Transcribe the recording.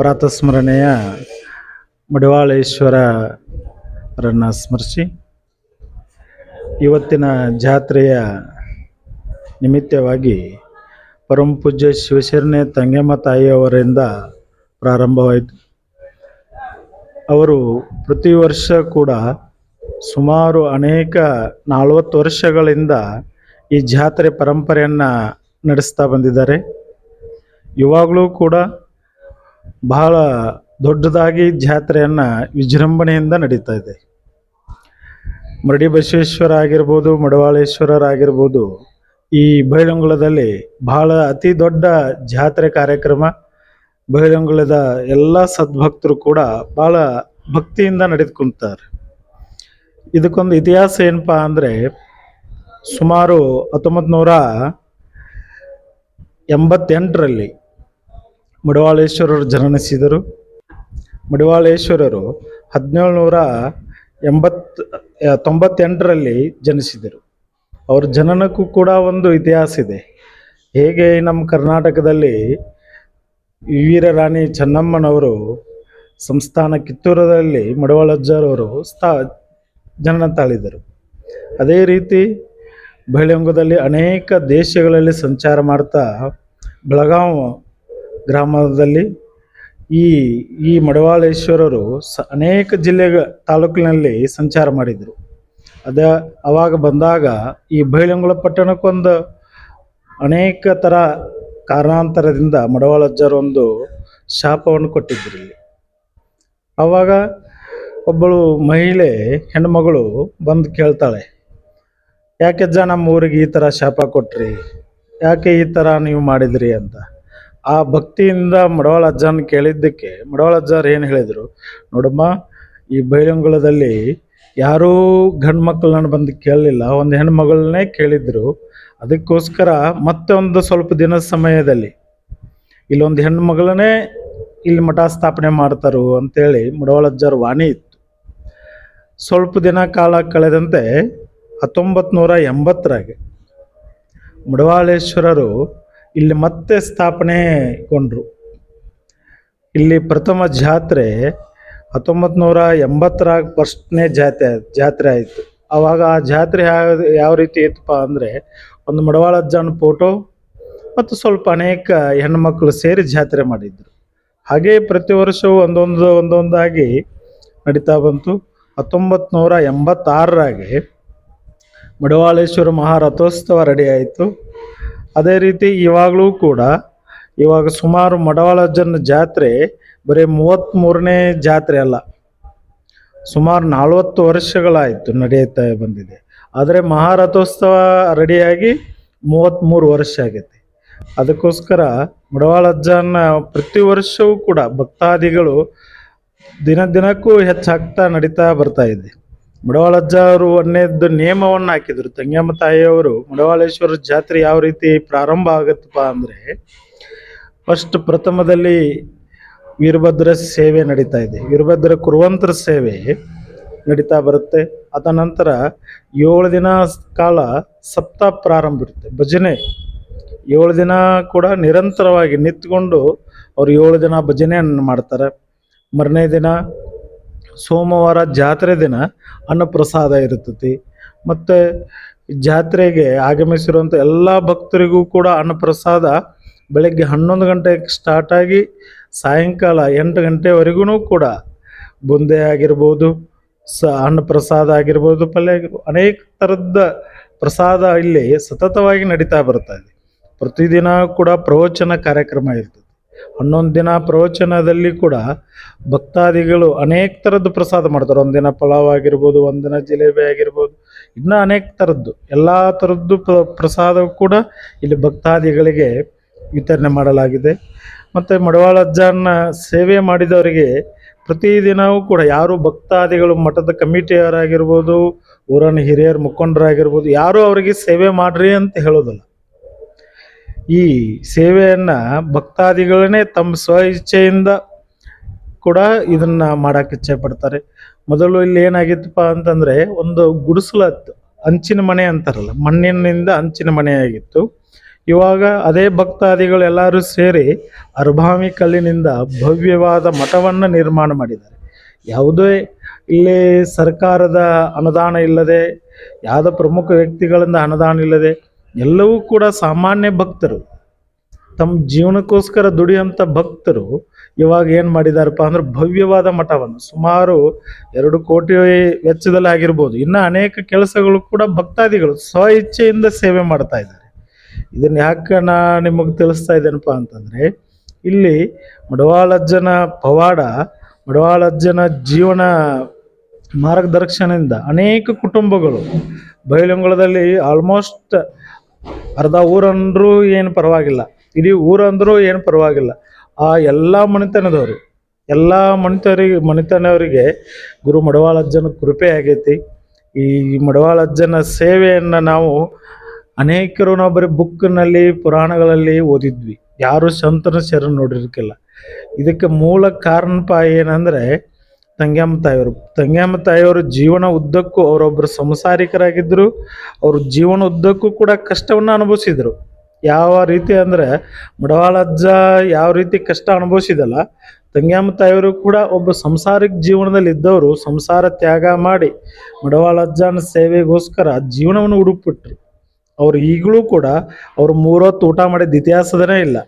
ಪ್ರಾತಸ್ಮರಣೆಯ ಮಡಿವಾಳೇಶ್ವರರನ್ನು ಸ್ಮರಿಸಿ, ಇವತ್ತಿನ ಜಾತ್ರೆಯ ನಿಮಿತ್ತವಾಗಿ ಪರಮ ಪೂಜ್ಯ ಶಿವಶರಣೆ ತಂಗಮ್ಮ ತಾಯಿಯವರಿಂದ ಪ್ರಾರಂಭವಾಯಿತು. ಅವರು ಪ್ರತಿ ವರ್ಷ ಕೂಡ ಸುಮಾರು ಅನೇಕ ನಲವತ್ತು ವರ್ಷಗಳಿಂದ ಈ ಜಾತ್ರೆ ಪರಂಪರೆಯನ್ನು ನಡೆಸ್ತಾ ಬಂದಿದ್ದಾರೆ. ಇವಾಗಲೂ ಕೂಡ ಬಹಳ ದೊಡ್ಡದಾಗಿ ಜಾತ್ರೆಯನ್ನು ವಿಜೃಂಭಣೆಯಿಂದ ನಡೀತಾ ಇದೆ. ಮರಡಿ ಬಸವೇಶ್ವರ ಆಗಿರ್ಬೋದು ಮಡವಾಳೇಶ್ವರರಾಗಿರ್ಬೋದು ಈ ಬೈಲಂಗುಳದಲ್ಲಿ ಬಹಳ ಅತಿ ದೊಡ್ಡ ಜಾತ್ರೆ ಕಾರ್ಯಕ್ರಮ. ಬೈಲಂಗುಳದ ಎಲ್ಲ ಸದ್ಭಕ್ತರು ಕೂಡ ಬಹಳ ಭಕ್ತಿಯಿಂದ ನಡೆದುಕೊಂತಾರೆ. ಇದಕ್ಕೊಂದು ಇತಿಹಾಸ ಏನಪ್ಪಾ ಅಂದರೆ, ಸುಮಾರು ಹತ್ತೊಂಬತ್ತು ನೂರ ಎಂಬತ್ತೆಂಟರಲ್ಲಿ ಮಡಿವಾಳೇಶ್ವರರು ಜನನಿಸಿದರು ಮಡಿವಾಳೇಶ್ವರರು ಹದಿನೇಳು ನೂರ ಎಂಬತ್ತು ತೊಂಬತ್ತೆಂಟರಲ್ಲಿ ಜನಿಸಿದರು. ಅವ್ರ ಜನನಕ್ಕೂ ಕೂಡ ಒಂದು ಇತಿಹಾಸ ಇದೆ. ಹೇಗೆ ನಮ್ಮ ಕರ್ನಾಟಕದಲ್ಲಿ ವೀರರಾಣಿ ಚೆನ್ನಮ್ಮನವರು ಸಂಸ್ಥಾನ ಕಿತ್ತೂರದಲ್ಲಿ ಮಡವಾಳಜ್ಜರವರು ಸ್ಥಾ, ಜನನ ತಾಳಿದರು. ಅದೇ ರೀತಿ ಬಹಿಳಂಗದಲ್ಲಿ ಅನೇಕ ದೇಶಗಳಲ್ಲಿ ಸಂಚಾರ ಮಾಡ್ತಾ ಬೆಳಗಾವ್ ಗ್ರಾಮದಲ್ಲಿ ಈ ಈ ಮಡವಾಳೇಶ್ವರರು ಸ, ಅನೇಕ ಜಿಲ್ಲೆಗ, ತಾಲೂಕಿನಲ್ಲಿ ಸಂಚಾರ ಮಾಡಿದರು. ಅದ, ಅವಾಗ ಬಂದಾಗ ಈ ಬೈಲಂಗುಳ ಪಟ್ಟಣಕ್ಕೊಂದು ಅನೇಕ ಥರ ಕಾರಣಾಂತರದಿಂದ ಮಡವಾಳಜ್ಜರು ಒಂದು ಶಾಪವನ್ನು ಕೊಟ್ಟಿದ್ದರು ಇಲ್ಲಿ. ಆವಾಗ ಒಬ್ಬಳು ಮಹಿಳೆ ಹೆಣ್ಮಗಳು ಬಂದು ಕೇಳ್ತಾಳೆ ಯಾಕೆಜ್ಜ ನಮ್ಮ ಊರಿಗೆ ಈ ಥರ ಶಾಪ ಕೊಟ್ರಿ? ಯಾಕೆ ಈ ಥರ ನೀವು ಮಾಡಿದ್ರಿ? ಅಂತ. ಆ ಭಕ್ತಿಯಿಂದ ಮಡವಾಳ ಅಜ್ಜನ ಕೇಳಿದ್ದಕ್ಕೆ ಮಡವಾಳ ಅಜ್ಜಾರು ಏನು ಹೇಳಿದರು? ನೋಡಮ್ಮ, ಈ ಬೈಲಂಗುಳದಲ್ಲಿ ಯಾರೂ ಗಂಡು ಮಕ್ಕಳನ್ನ ಬಂದು ಕೇಳಲಿಲ್ಲ. ಒಂದು ಹೆಣ್ಮಗಳನ್ನೇ ಕೇಳಿದ್ರು. ಅದಕ್ಕೋಸ್ಕರ ಮತ್ತೆ ಒಂದು ಸ್ವಲ್ಪ ದಿನದ ಸಮಯದಲ್ಲಿ ಇಲ್ಲೊಂದು ಹೆಣ್ಮಗಳನ್ನೇ ಇಲ್ಲಿ ಮಠ ಸ್ಥಾಪನೆ ಮಾಡ್ತಾರು ಅಂತೇಳಿ ಮಡವಾಳಜ್ಜರ ವಾಣಿ ಇತ್ತು. ಸ್ವಲ್ಪ ದಿನ ಕಾಲ ಕಳೆದಂತೆ ಹತ್ತೊಂಬತ್ತು ನೂರ ಎಂಬತ್ತರಾಗೆ ಮಡವಾಳೇಶ್ವರರು ಇಲ್ಲಿ ಮತ್ತೆ ಸ್ಥಾಪನೆಗೊಂಡರು ಇಲ್ಲಿ ಪ್ರಥಮ ಜಾತ್ರೆ ಹತ್ತೊಂಬತ್ತು ನೂರ ಎಂಬತ್ತರಾಗ ಫಸ್ಟ್ನೇ ಜಾತ್ರೆ ಜಾತ್ರೆ ಆಯಿತು. ಆವಾಗ ಆ ಜಾತ್ರೆ ಯಾವ ರೀತಿ ಇತ್ತಪ್ಪ ಅಂದರೆ ಒಂದು ಮಡವಾಳಜ್ಜನ ಫೋಟೋ ಮತ್ತು ಸ್ವಲ್ಪ ಅನೇಕ ಹೆಣ್ಮಕ್ಳು ಸೇರಿ ಜಾತ್ರೆ ಮಾಡಿದ್ರು. ಹಾಗೇ ಪ್ರತಿ ವರ್ಷವೂ ಒಂದೊಂದು, ಒಂದೊಂದಾಗಿ ನಡೀತಾ ಬಂತು. ಹತ್ತೊಂಬತ್ತು ನೂರ ಎಂಬತ್ತಾರರಾಗೆ ಮಡವಾಳೇಶ್ವರ ಮಹಾರಥೋತ್ಸವ ರೆಡಿ ಆಯಿತು. ಅದೇ ರೀತಿ ಇವಾಗಲೂ ಕೂಡ ಇವಾಗ ಸುಮಾರು ಮಡವಾಳಜ್ಜನ ಜಾತ್ರೆ ಬರೀ ಮೂವತ್ತ್ಮೂರನೇ ಜಾತ್ರೆ ಅಲ್ಲ, ಸುಮಾರು ನಲ್ವತ್ತು ವರ್ಷಗಳಾಯಿತು ನಡೆಯುತ್ತಾ ಬಂದಿದೆ. ಆದರೆ ಮಹಾರಥೋತ್ಸವ ರೆಡಿಯಾಗಿ ಮೂವತ್ತ್ಮೂರು ವರ್ಷ ಆಗೈತೆ. ಅದಕ್ಕೋಸ್ಕರ ಮಡವಾಳಜ್ಜನ ಪ್ರತಿ ವರ್ಷವೂ ಕೂಡ ಭಕ್ತಾದಿಗಳು ದಿನ ದಿನಕ್ಕೂ ಹೆಚ್ಚಾಗ್ತಾ ನಡೀತಾ ಬರ್ತಾ ಇದೆ. ಮಡವಾಳಜ್ಜ ಅವರು ಒಂದನೇದ್ದು ನಿಯಮವನ್ನು ಹಾಕಿದರು. ತಂಗಮ್ಮ ತಾಯಿಯವರು ಮಡವಾಳೇಶ್ವರ ಜಾತ್ರೆ ಯಾವ ರೀತಿ ಪ್ರಾರಂಭ ಆಗುತ್ತಪ್ಪ ಅಂದರೆ ಫಸ್ಟ್ ಪ್ರಥಮದಲ್ಲಿ ವೀರಭದ್ರ ಸೇವೆ ನಡೀತಾ ಇದೆ. ವೀರಭದ್ರ ಕುರುವಂತರ ಸೇವೆ ನಡೀತಾ ಬರುತ್ತೆ. ಅದ ನಂತರ ಏಳು ದಿನ ಕಾಲ ಸಪ್ತ ಪ್ರಾರಂಭ ಇರುತ್ತೆ. ಭಜನೆ ಏಳು ದಿನ ಕೂಡ ನಿರಂತರವಾಗಿ ನಿಂತ್ಕೊಂಡು ಅವ್ರು ಏಳು ದಿನ ಭಜನೆಯನ್ನು ಮಾಡ್ತಾರೆ. ಮರನೇ ದಿನ ಸೋಮವಾರ ಜಾತ್ರೆ ದಿನ ಅನ್ನಪ್ರಸಾದ ಇರ್ತತಿ ಮತ್ತು ಜಾತ್ರೆಗೆ ಆಗಮಿಸಿರುವಂಥ ಎಲ್ಲ ಭಕ್ತರಿಗೂ ಕೂಡ ಅನ್ನಪ್ರಸಾದ ಬೆಳಗ್ಗೆ ಹನ್ನೊಂದು ಗಂಟೆಗೆ ಸ್ಟಾರ್ಟ್ ಆಗಿ ಸಾಯಂಕಾಲ ಎಂಟು ಗಂಟೆವರೆಗೂ ಕೂಡ ಬುಂದೆ ಆಗಿರ್ಬೋದು, ಸ ಅನ್ನಪ್ರಸಾದ ಆಗಿರ್ಬೋದು, ಪಲ್ಯ ಆಗಿರ್ಬೋದು, ಅನೇಕ ಥರದ ಪ್ರಸಾದ ಇಲ್ಲಿ ಸತತವಾಗಿ ನಡೀತಾ ಬರ್ತಾ ಇದೆ. ಪ್ರತಿದಿನ ಕೂಡ ಪ್ರವಚನ ಕಾರ್ಯಕ್ರಮ ಇರ್ತದೆ. ಹನ್ನೊಂದು ದಿನ ಪ್ರವಚನದಲ್ಲಿ ಕೂಡ ಭಕ್ತಾದಿಗಳು ಅನೇಕ ಥರದ್ದು ಪ್ರಸಾದ ಮಾಡ್ತಾರೆ. ಒಂದಿನ ಪಲಾವ್ ಆಗಿರ್ಬೋದು, ಒಂದಿನ ಜಿಲೇಬಿ ಆಗಿರ್ಬೋದು, ಇನ್ನೂ ಅನೇಕ ಥರದ್ದು. ಎಲ್ಲ ಥರದ್ದು ಪ್ರ ಪ್ರಸಾದ ಕೂಡ ಇಲ್ಲಿ ಭಕ್ತಾದಿಗಳಿಗೆ ವಿತರಣೆ ಮಾಡಲಾಗಿದೆ. ಮತ್ತು ಮಡವಾಳಜ್ಜನ ಸೇವೆ ಮಾಡಿದವರಿಗೆ ಪ್ರತಿದಿನವೂ ಕೂಡ ಯಾರು ಭಕ್ತಾದಿಗಳು ಮಠದ ಕಮಿಟಿಯವರಾಗಿರ್ಬೋದು ಊರನ್ನ ಹಿರಿಯರು ಮುಖಂಡರಾಗಿರ್ಬೋದು, ಯಾರು ಅವರಿಗೆ ಸೇವೆ ಮಾಡ್ರಿ ಅಂತ ಹೇಳೋದಿಲ್ಲ. ಈ ಸೇವೆಯನ್ನು ಭಕ್ತಾದಿಗಳನ್ನೇ ತಮ್ಮ ಸ್ವ ಇಚ್ಛೆಯಿಂದ ಕೂಡ ಇದನ್ನು ಮಾಡೋಕ್ಕೆ ಇಚ್ಛೆ ಪಡ್ತಾರೆ. ಮೊದಲು ಇಲ್ಲಿ ಏನಾಗಿತ್ತಪ್ಪ ಅಂತಂದರೆ ಒಂದು ಗುಡಿಸಲ ಹಂಚಿನ ಮನೆ ಅಂತಾರಲ್ಲ, ಮಣ್ಣಿನಿಂದ ಹಂಚಿನ ಮನೆ ಆಗಿತ್ತು. ಇವಾಗ ಅದೇ ಭಕ್ತಾದಿಗಳು ಎಲ್ಲರೂ ಸೇರಿ ಅರ್ಭಾಮಿ ಕಲ್ಲಿನಿಂದ ಭವ್ಯವಾದ ಮಠವನ್ನು ನಿರ್ಮಾಣ ಮಾಡಿದ್ದಾರೆ. ಯಾವುದೇ ಇಲ್ಲಿ ಸರ್ಕಾರದ ಅನುದಾನ ಇಲ್ಲದೆ, ಯಾವುದೋ ಪ್ರಮುಖ ವ್ಯಕ್ತಿಗಳಿಂದ ಅನುದಾನ ಇಲ್ಲದೆ ಎಲ್ಲವೂ ಕೂಡ ಸಾಮಾನ್ಯ ಭಕ್ತರು. ತಮ್ಮ ಜೀವನಕ್ಕೋಸ್ಕರ ದುಡಿಯುವಂಥ ಭಕ್ತರು ಇವಾಗ ಏನು ಮಾಡಿದಾರಪ್ಪ ಅಂದ್ರೆ ಭವ್ಯವಾದ ಮಠವನ್ನು. ಸುಮಾರು ಎರಡು ಕೋಟಿ ವೆಚ್ಚದಲ್ಲಿ ಆಗಿರ್ಬೋದು. ಇನ್ನು ಅನೇಕ ಕೆಲಸಗಳು ಕೂಡ ಭಕ್ತಾದಿಗಳು ಸ್ವ ಇಚ್ಛೆಯಿಂದ ಸೇವೆ ಮಾಡ್ತಾ ಇದ್ದಾರೆ. ಇದನ್ನ ಯಾಕೆ ನಾ ನಿಮಗೆ ತಿಳಿಸ್ತಾ ಇದ್ದೇನಪ್ಪ ಅಂತಂದರೆ, ಇಲ್ಲಿ ಮಡವಾಳಜ್ಜನ ಪವಾಡ ಮಡವಾಳಜ್ಜನ ಜೀವನ ಮಾರ್ಗದರ್ಶನದಿಂದ ಅನೇಕ ಕುಟುಂಬಗಳು ಬೈಲಂಗುಳದಲ್ಲಿ ಆಲ್ಮೋಸ್ಟ್ ಅರ್ಧ ಊರಂದ್ರೂ ಏನು ಪರವಾಗಿಲ್ಲ. ಇಡೀ ಊರಂದ್ರೂ ಏನು ಪರವಾಗಿಲ್ಲ. ಆ ಎಲ್ಲ ಮನೆತನದವರು, ಎಲ್ಲ ಮನೆತವರಿಗೆ ಮನೆತನವರಿಗೆ ಗುರು ಮಡವಾಳಜ್ಜನ ಕೃಪೆ ಆಗೈತಿ. ಈ ಮಡವಾಳಜ್ಜನ ಸೇವೆಯನ್ನು ನಾವು ಅನೇಕರು ನಾವು ಬರೀ ಬುಕ್ನಲ್ಲಿ, ಪುರಾಣಗಳಲ್ಲಿ ಓದಿದ್ವಿ. ಯಾರು ಸಂತನ ಶರಣ ನೋಡಿರ್ಕಿಲ್ಲ ಇದಕ್ಕೆ ಮೂಲ ಕಾರಣಪ ಏನಂದರೆ ತಂಗ್ಯಮ್ಮ ತಾಯಿಯವರು. ತಂಗ್ಯಾಮ ತಾಯಿಯವರು ಜೀವನ ಉದ್ದಕ್ಕೂ ಅವರೊಬ್ಬರು ಸಂಸಾರಿಕರಾಗಿದ್ದರು ಅವರು ಜೀವನ ಉದ್ದಕ್ಕೂ ಕೂಡ ಕಷ್ಟವನ್ನು ಅನುಭವಿಸಿದರು. ಯಾವ ರೀತಿ ಅಂದರೆ ಮಡವಾಳಜ್ಜ ಯಾವ ರೀತಿ ಕಷ್ಟ ಅನುಭವಿಸಿದಲ್ಲ, ತಂಗ್ಯಾಮ ತಾಯಿಯವರು ಕೂಡ ಒಬ್ಬ ಸಂಸಾರಿಕ ಜೀವನದಲ್ಲಿ ಇದ್ದವರು, ಸಂಸಾರ ತ್ಯಾಗ ಮಾಡಿ ಮಡವಾಳಜ್ಜನ ಸೇವೆಗೋಸ್ಕರ ಜೀವನವನ್ನು ಹುಡುಕ್ಬಿಟ್ರು. ಅವ್ರು ಈಗಲೂ ಕೂಡ ಅವರು ಮೂರೊತ್ತು ಊಟ ಮಾಡಿದ ಇತಿಹಾಸದನೇ ಇಲ್ಲ.